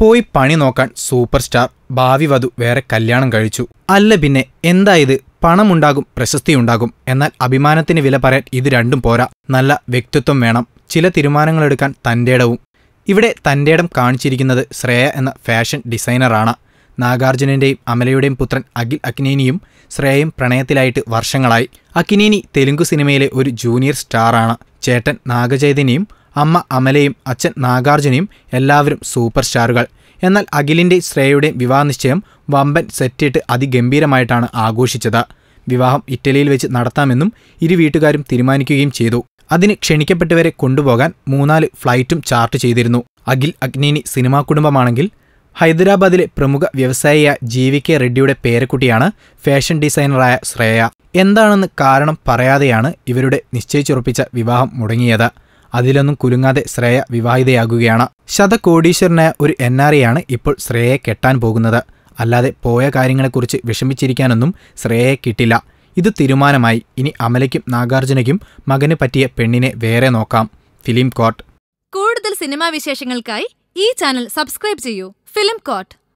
പോയി പണി നോക്കാൻ സൂപ്പർ സ്റ്റാർ ഭാവി വധു വേറെ കല്യാണം കഴിച്ചു. അല്ല പിന്നെ എന്താ ഇത്? പണമുണ്ടാകും പ്രശസ്തിയുണ്ടാകും. എന്നാൽ അഭിമാനത്തിന് വില പറയാൻ ഇത് രണ്ടും പോരാ. നല്ല വ്യക്തിത്വം വേണം. ചില തീരുമാനങ്ങളെടുക്കാൻ തന്റേടവും ഇവിടെ തന്റേടം കാണിച്ചിരിക്കുന്നത് ശ്രേയ എന്ന ഫാഷൻ ഡിസൈനറാണ്. നാഗാർജുനന്റെയും അമലയുടെയും പുത്രൻ അഖിൽ അക്നേനിയും ശ്രേയയും പ്രണയത്തിലായിട്ട് വർഷങ്ങളായി. അക്നേനി തെലുങ്ക് സിനിമയിലെ ഒരു ജൂനിയർ സ്റ്റാറാണ്. ചേട്ടൻ നാഗചൈതന്യയും അമ്മ അമലയും അച്ഛൻ നാഗാർജുനയും എല്ലാവരും സൂപ്പർ സ്റ്റാറുകൾ. എന്നാൽ അഖിലിന്റെ ശ്രേയയുടെയും വിവാഹ നിശ്ചയം വമ്പൻ സെറ്റിട്ട് അതിഗംഭീരമായിട്ടാണ് ആഘോഷിച്ചത്. വിവാഹം ഇറ്റലിയിൽ വെച്ച് നടത്താമെന്നും ഇരു വീട്ടുകാരും തീരുമാനിക്കുകയും ചെയ്തു. അതിന് ക്ഷണിക്കപ്പെട്ടവരെ കൊണ്ടുപോകാൻ മൂന്നാൽ ഫ്ലൈറ്റും ചാർട്ട് ചെയ്തിരുന്നു. അഖിൽ അഗ്നിനി സിനിമാ കുടുംബമാണെങ്കിൽ ഹൈദരാബാദിലെ പ്രമുഖ വ്യവസായിയായ ജി വി കെ റെഡ്ഡിയുടെ പേരക്കുട്ടിയാണ് ഫാഷൻ ഡിസൈനറായ ശ്രേയ. എന്താണെന്ന് കാരണം പറയാതെയാണ് ഇവരുടെ നിശ്ചയിച്ചുറപ്പിച്ച വിവാഹം മുടങ്ങിയത്. അതിലൊന്നും കുലുങ്ങാതെ ശ്രേയ വിവാഹിതയാകുകയാണ്. ശതകോടീശ്വരനായ ഒരു എൻ ആർ ആണ് ഇപ്പോൾ ശ്രേയയെ കെട്ടാൻ പോകുന്നത്. അല്ലാതെ പോയ കാര്യങ്ങളെക്കുറിച്ച് വിഷമിച്ചിരിക്കാനൊന്നും ശ്രേയയെ കിട്ടില്ല. ഇത് തീരുമാനമായി. ഇനി അമലയ്ക്കും നാഗാർജുനയ്ക്കും മകന് പറ്റിയ പെണ്ണിനെ വേറെ നോക്കാം. ഫിലിം കോട്ട്. കൂടുതൽ സിനിമാ വിശേഷങ്ങൾക്കായി ഈ ചാനൽ സബ്സ്ക്രൈബ് ചെയ്യൂ. Film coat.